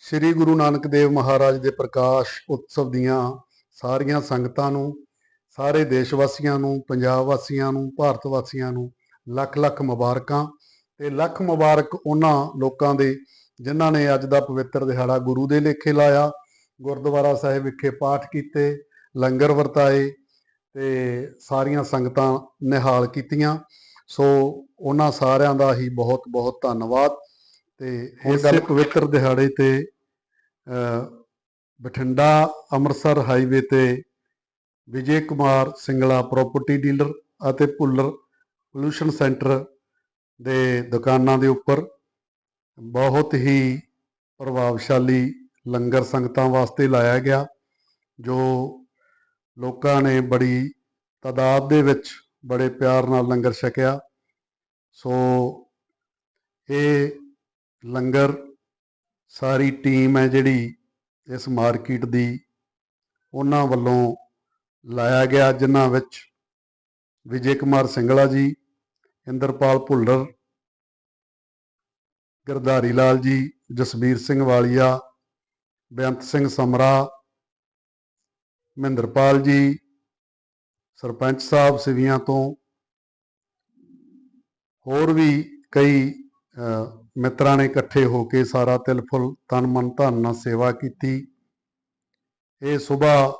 ਸ੍ਰੀ ਗੁਰੂ ਨਾਨਕ ਦੇਵ ਮਹਾਰਾਜ ਦੇ ਪ੍ਰਕਾਸ਼ ਉਤਸਵ ਦੀਆਂ ਸਾਰੀਆਂ ਸੰਗਤਾਂ ਨੂੰ, ਸਾਰੇ ਦੇਸ਼ ਵਾਸੀਆਂ ਨੂੰ, ਪੰਜਾਬ ਵਾਸੀਆਂ ਨੂੰ, ਭਾਰਤ ਵਾਸੀਆਂ ਨੂੰ ਲੱਖ ਲੱਖ ਮੁਬਾਰਕਾਂ ਤੇ ਲੱਖ ਮੁਬਾਰਕ ਉਹਨਾਂ ਲੋਕਾਂ ਦੇ ਜਿਨ੍ਹਾਂ ਨੇ ਅੱਜ ਦਾ ਪਵਿੱਤਰ ਦਿਹਾੜਾ ਗੁਰੂ ਦੇ ਲੇਖੇ ਲਾਇਆ, ਗੁਰਦੁਆਰਾ ਸਾਹਿਬ ਵਿਖੇ ਪਾਠ ਕੀਤੇ, ਲੰਗਰ ਵਰਤਾਏ ਤੇ ਸਾਰੀਆਂ ਸੰਗਤਾਂ ਨਿਹਾਲ ਕੀਤੀਆਂ। ਸੋ ਉਹਨਾਂ ਸਾਰਿਆਂ ਦਾ ਹੀ ਬਹੁਤ ਬਹੁਤ ਧੰਨਵਾਦ। ਤੇ ਇਸੇ ਪਵਿੱਤਰ ਦਿਹਾੜੇ ਤੇ ਬਠਿੰਡਾ ਅੰਮ੍ਰਿਤਸਰ ਹਾਈਵੇ ਤੇ ਵਿਜੇ ਕੁਮਾਰ ਸਿੰਗਲਾ ਪ੍ਰਾਪਰਟੀ ਡੀਲਰ ਅਤੇ ਭੁੱਲਰ ਪੋਲੂਸ਼ਨ ਸੈਂਟਰ ਦੇ ਦੁਕਾਨਾਂ ਦੇ ਉੱਪਰ ਬਹੁਤ ਹੀ ਪ੍ਰਭਾਵਸ਼ਾਲੀ ਲੰਗਰ ਸੰਗਤਾਂ ਵਾਸਤੇ ਲਾਇਆ ਗਿਆ ਜੋ ਲੋਕਾਂ ਨੇ ਬੜੀ ਤਾਦਾਦ ਦੇ ਵਿੱਚ ਬੜੇ ਪਿਆਰ ਨਾਲ ਲੰਗਰ ਛਕਿਆ। ਸੋ ਇਹ ਲੰਗਰ, ਸਾਰੀ ਟੀਮ ਹੈ ਜਿਹੜੀ ਇਸ ਮਾਰਕੀਟ ਦੀ, ਉਹਨਾਂ ਵੱਲੋਂ ਲਾਇਆ ਗਿਆ, ਜਿਨ੍ਹਾਂ ਵਿੱਚ ਵਿਜੇ ਕੁਮਾਰ ਸਿੰਗਲਾ ਜੀ, ਇੰਦਰਪਾਲ ਭੁੱਲਰ, ਗਿਰਧਾਰੀ ਲਾਲ ਜੀ ਜਸਬੀਰ ਸਿੰਘ ਵਾਲੀਆ, ਬੇਅੰਤ ਸਿੰਘ ਸਮਰਾ, ਮਹਿੰਦਰਪਾਲ ਜੀ, ਸਰਪੰਚ ਸਾਹਿਬ ਸਿਵੀਆਂ ਤੋਂ ਹੋਰ ਵੀ ਕਈ ਮਿੱਤਰਾਂ ਨੇ ਇਕੱਠੇ ਹੋ ਕੇ ਸਾਰਾ ਤਿਲ, ਫੁੱਲ, ਤਨ, ਮਨ, ਧਨ ਨਾਲ ਸੇਵਾ ਕੀਤੀ। ਇਹ ਸਵੇਰ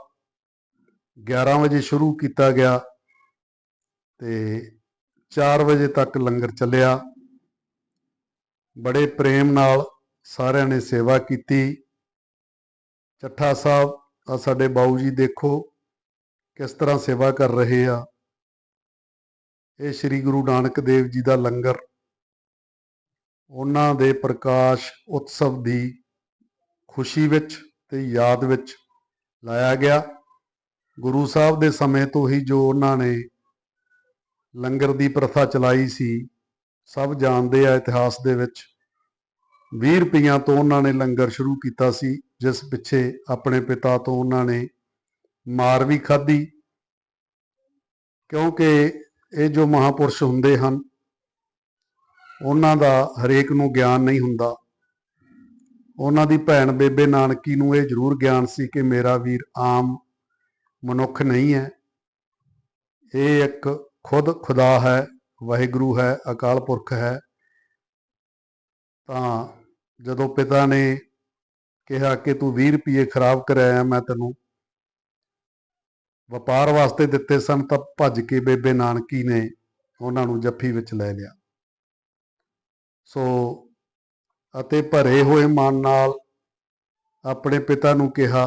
11 ਵਜੇ ਸ਼ੁਰੂ ਕੀਤਾ ਗਿਆ ਤੇ 4 ਵਜੇ ਤੱਕ ਲੰਗਰ ਚੱਲਿਆ। ਬੜੇ ਪ੍ਰੇਮ ਨਾਲ ਸਾਰਿਆਂ ਨੇ ਸੇਵਾ ਕੀਤੀ। ਚੱਠਾ ਸਾਹਿਬ, ਆ ਸਾਡੇ ਬਾਊ ਜੀ ਦੇਖੋ ਕਿਸ ਤਰ੍ਹਾਂ ਸੇਵਾ ਕਰ ਰਹੇ ਆ। ਇਹ ਸ੍ਰੀ ਗੁਰੂ ਨਾਨਕ ਦੇਵ ਜੀ ਦਾ ਲੰਗਰ ਉਹਨਾਂ ਦੇ ਪ੍ਰਕਾਸ਼ ਉਤਸਵ ਦੀ ਖੁਸ਼ੀ ਵਿੱਚ ਤੇ ਯਾਦ ਵਿੱਚ ਲਾਇਆ ਗਿਆ। ਗੁਰੂ ਸਾਹਿਬ ਦੇ ਸਮੇਂ ਤੋਂ ਹੀ ਜੋ ਉਹਨਾਂ ਨੇ ਲੰਗਰ ਦੀ ਪ੍ਰਥਾ ਚਲਾਈ ਸੀ, ਸਭ ਜਾਣਦੇ ਆ ਇਤਿਹਾਸ ਦੇ ਵਿੱਚ 20 ਰੁਪਈਆਂ ਤੋਂ ਉਹਨਾਂ ਨੇ ਲੰਗਰ ਸ਼ੁਰੂ ਕੀਤਾ ਸੀ, ਜਿਸ ਪਿੱਛੇ ਆਪਣੇ ਪਿਤਾ ਤੋਂ ਉਹਨਾਂ ਨੇ ਮਾਰ ਵੀ ਖਾਧੀ। ਕਿਉਂਕਿ ਇਹ ਜੋ ਮਹਾਪੁਰਸ਼ ਹੁੰਦੇ ਹਨ ਉਹਨਾਂ ਦਾ ਹਰੇਕ ਨੂੰ ਗਿਆਨ ਨਹੀਂ ਹੁੰਦਾ। ਉਹਨਾਂ ਦੀ ਭੈਣ ਬੇਬੇ ਨਾਨਕੀ ਨੂੰ ਇਹ ਜ਼ਰੂਰ ਗਿਆਨ ਸੀ ਕਿ ਮੇਰਾ ਵੀਰ ਆਮ ਮਨੁੱਖ ਨਹੀਂ ਹੈ। ਇਹ ਇੱਕ ਖੁਦ ਖੁਦਾ ਹੈ, ਵਾਹਿਗੁਰੂ ਹੈ, ਅਕਾਲ ਪੁਰਖ ਹੈ। ਤਾਂ ਜਦੋਂ ਪਿਤਾ ਨੇ ਕਿਹਾ ਕਿ ਤੂੰ 20 ਰੁਪਏ ਖਰਾਬ ਕਰਾਇਆ ਮੈਂ ਤੈਨੂੰ ਵਪਾਰ ਵਾਸਤੇ ਦਿੱਤੇ ਸਨ, ਤਾਂ ਭੱਜ ਕੇ ਬੇਬੇ ਨਾਨਕੀ ਨੇ ਉਹਨਾਂ ਨੂੰ ਜੱਫੀ ਵਿੱਚ ਲੈ ਲਿਆ। ਸੋ, ਅਤੇ ਭਰੇ ਹੋਏ ਮਨ ਨਾਲ ਆਪਣੇ ਪਿਤਾ ਨੂੰ ਕਿਹਾ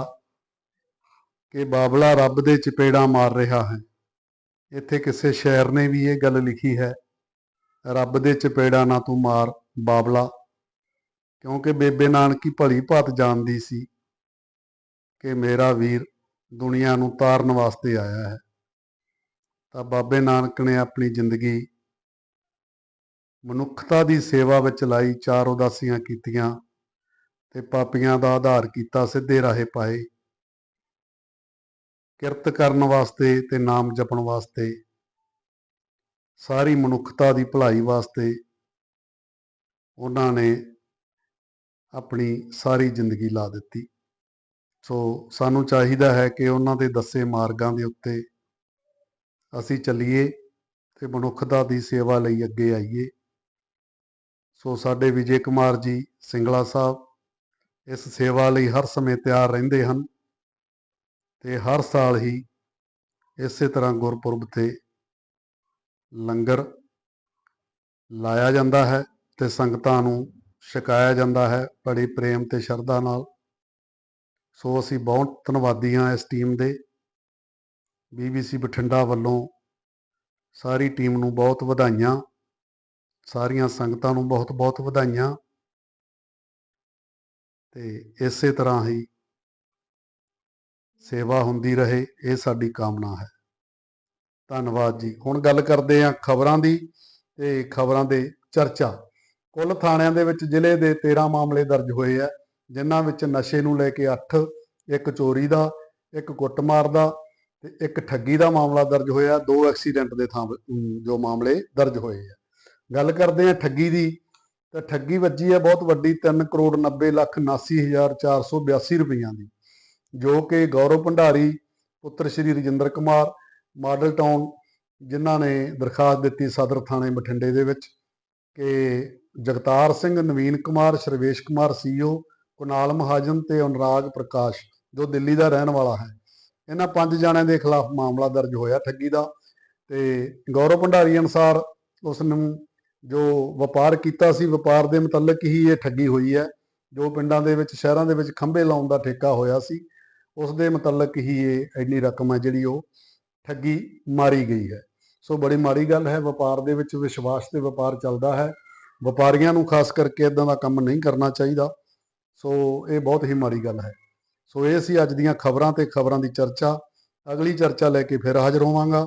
ਕਿ ਬਾਬਲਾ ਰੱਬ ਦੇ ਚਪੇੜਾ ਮਾਰ ਰਿਹਾ ਹੈ। ਇੱਥੇ ਕਿਸੇ ਸ਼ਾਇਰ ਨੇ ਵੀ ਇਹ ਗੱਲ ਲਿਖੀ ਹੈ, ਰੱਬ ਦੇ ਚਪੇੜਾ ਨਾ ਤੂੰ ਮਾਰ, ਬਾਬਲਾ। ਕਿਉਂਕਿ ਬੇਬੇ ਨਾਨਕੀ ਭਲੀ ਭਾਤ ਜਾਣਦੀ ਸੀ ਕਿ ਮੇਰਾ ਵੀਰ ਦੁਨੀਆ ਨੂੰ ਤਾਰਨ ਵਾਸਤੇ ਆਇਆ ਹੈ। ਤਾਂ ਬਾਬੇ ਨਾਨਕ ਨੇ ਆਪਣੀ ਜ਼ਿੰਦਗੀ ਮਨੁੱਖਤਾ ਦੀ ਸੇਵਾ ਵਿੱਚ ਲਾਈ ਚਾਰ ਉਦਾਸੀਆਂ ਕੀਤੀਆਂ ਤੇ ਪਾਪੀਆਂ ਦਾ ਆਧਾਰ ਕੀਤਾ ਸਿੱਧੇ ਰਾਹੇ ਪਾਏ। ਕਿਰਤ ਕਰਨ ਵਾਸਤੇ ਤੇ ਨਾਮ ਜਪਣ ਵਾਸਤੇ, ਸਾਰੀ ਮਨੁੱਖਤਾ ਦੀ ਭਲਾਈ ਵਾਸਤੇ ਉਹਨਾਂ ਨੇ ਆਪਣੀ ਸਾਰੀ ਜ਼ਿੰਦਗੀ ਲਾ ਦਿੱਤੀ। ਸੋ ਸਾਨੂੰ ਚਾਹੀਦਾ ਹੈ ਕਿ ਉਹਨਾਂ ਦੇ ਦੱਸੇ ਮਾਰਗਾਂ ਦੇ ਉੱਤੇ ਅਸੀਂ ਚੱਲੀਏ ਤੇ ਮਨੁੱਖਤਾ ਦੀ ਸੇਵਾ ਲਈ ਅੱਗੇ ਆਈਏ। ਸੋ ਸਾਡੇ ਵਿਜੇ ਕੁਮਾਰ ਜੀ, ਸਿੰਗਲਾ ਸਾਹਿਬ, ਇਸ ਸੇਵਾ ਲਈ ਹਰ ਸਮੇਂ ਤਿਆਰ ਰਹਿੰਦੇ ਹਨ ਤੇ ਹਰ ਸਾਲ ਹੀ ਇਸੇ ਤਰ੍ਹਾਂ ਗੁਰਪੁਰਬ ਤੇ ਲੰਗਰ ਲਾਇਆ ਜਾਂਦਾ ਹੈ ਤੇ ਸੰਗਤਾਂ ਨੂੰ ਛਕਾਇਆ ਜਾਂਦਾ ਹੈ ਬੜੀ ਪ੍ਰੇਮ ਤੇ ਸ਼ਰਧਾ ਨਾਲ। ਸੋ ਅਸੀਂ ਬਹੁਤ ਧੰਨਵਾਦੀ ਹਾਂ ਇਸ ਟੀਮ ਦੇ। ਬੀਬੀਸੀ ਬਠਿੰਡਾ ਵੱਲੋਂ ਸਾਰੀ ਟੀਮ ਨੂੰ ਬਹੁਤ ਵਧਾਈਆਂ। ਸਾਰੀਆਂ ਸੰਗਤਾਂ ਨੂੰ ਬਹੁਤ ਬਹੁਤ ਵਧਾਈਆਂ। ਤੇ ਇਸੇ ਤਰ੍ਹਾਂ ਹੀ ਸੇਵਾ ਹੁੰਦੀ ਰਹੇ, ਇਹ ਸਾਡੀ ਕਾਮਨਾ ਹੈ। ਧੰਨਵਾਦ ਜੀ। ਹੁਣ ਗੱਲ ਕਰਦੇ ਹਾਂ ਖਬਰਾਂ ਦੀ ਤੇ ਖਬਰਾਂ ਦੇ ਚਰਚਾ। ਕੁੱਲ ਥਾਣਿਆਂ ਦੇ ਵਿੱਚ ਜ਼ਿਲ੍ਹੇ ਦੇ 13 ਮਾਮਲੇ ਦਰਜ ਹੋਏ ਆ, ਜਿਨ੍ਹਾਂ ਵਿੱਚ ਨਸ਼ੇ ਨੂੰ ਲੈ ਕੇ 8 ਇੱਕ ਚੋਰੀ ਦਾ, ਇੱਕ ਕੁੱਟਮਾਰ ਦਾ ਤੇ ਇੱਕ ਠੱਗੀ ਦਾ ਮਾਮਲਾ ਦਰਜ ਹੋਇਆ। ਦੋ ਐਕਸੀਡੈਂਟ ਦੇ ਥਾਂ ਜੋ ਮਾਮਲੇ ਦਰਜ ਹੋਏ ਆ। ਗੱਲ ਕਰਦੇ ਹਾਂ ਠੱਗੀ ਦੀ, ਤਾਂ ਠੱਗੀ ਵੱਜੀ ਹੈ ਬਹੁਤ ਵੱਡੀ 3 ਕਰੋੜ 90 ਲੱਖ 79482 ਰੁਪਈਆਂ ਦੀ, ਜੋ ਕਿ ਗੌਰਵ ਭੰਡਾਰੀ, ਪੁੱਤਰ ਸ਼੍ਰੀ ਰਜਿੰਦਰ ਕੁਮਾਰ, ਮਾਡਲ ਟਾਊਨ, ਜਿਨ੍ਹਾਂ ਨੇ ਦਰਖਾਸਤ ਦਿੱਤੀ ਸਦਰ ਥਾਣੇ ਬਠਿੰਡੇ ਦੇ ਵਿੱਚ ਕਿ ਜਗਤਾਰ ਸਿੰਘ, ਨਵੀਨ ਕੁਮਾਰ, ਸ਼ਰਵੇਸ਼ ਕੁਮਾਰ, ਸੀਓ, ਕੁਨਾਲ ਮਹਾਜਨ ਤੇ ਅਨੁਰਾਗ ਪ੍ਰਕਾਸ਼, ਜੋ ਦਿੱਲੀ ਦਾ ਰਹਿਣ ਵਾਲਾ ਹੈ। ਇਹਨਾਂ ਪੰਜ ਜਣਿਆਂ ਦੇ ਖਿਲਾਫ ਮਾਮਲਾ ਦਰਜ ਹੋਇਆ ਠੱਗੀ ਦਾ ਤੇ ਗੌਰਵ ਭੰਡਾਰੀ ਅਨੁਸਾਰ ਉਸ ਨੂੰ ਜੋ ਵਪਾਰ ਕੀਤਾ ਸੀ, ਵਪਾਰ ਦੇ ਮੁਤਲਕ ਹੀ ਇਹ ਠੱਗੀ ਹੋਈ ਹੈ, ਜੋ ਪਿੰਡਾਂ ਦੇ ਵਿੱਚ, ਸ਼ਹਿਰਾਂ ਦੇ ਵਿੱਚ ਖੰਭੇ ਲਾਉਣ ਦਾ ਠੇਕਾ ਹੋਇਆ ਸੀ, ਉਸ ਦੇ ਮੁਤਲਕ ਹੀ ਇਹ ਇੰਨੀ ਰਕਮ ਹੈ ਜਿਹੜੀ ਉਹ ਠੱਗੀ ਮਾਰੀ ਗਈ ਹੈ। ਸੋ ਬੜੀ ਮਾੜੀ ਗੱਲ ਹੈ, ਵਪਾਰ ਦੇ ਵਿੱਚ ਵਿਸ਼ਵਾਸ ਤੇ ਵਪਾਰ ਚੱਲਦਾ ਹੈ। ਵਪਾਰੀਆਂ ਨੂੰ ਖਾਸ ਕਰਕੇ ਇਦਾਂ ਦਾ ਕੰਮ ਨਹੀਂ ਕਰਨਾ ਚਾਹੀਦਾ। ਸੋ ਇਹ ਬਹੁਤ ਹੀ ਮਾੜੀ ਗੱਲ ਹੈ। ਸੋ ਇਹ ਸੀ ਅੱਜ ਦੀਆਂ ਖਬਰਾਂ ਤੇ ਖਬਰਾਂ ਦੀ ਚਰਚਾ। ਅਗਲੀ ਚਰਚਾ ਲੈ ਕੇ ਫਿਰ ਹਾਜ਼ਰ ਹੋਵਾਂਗਾ।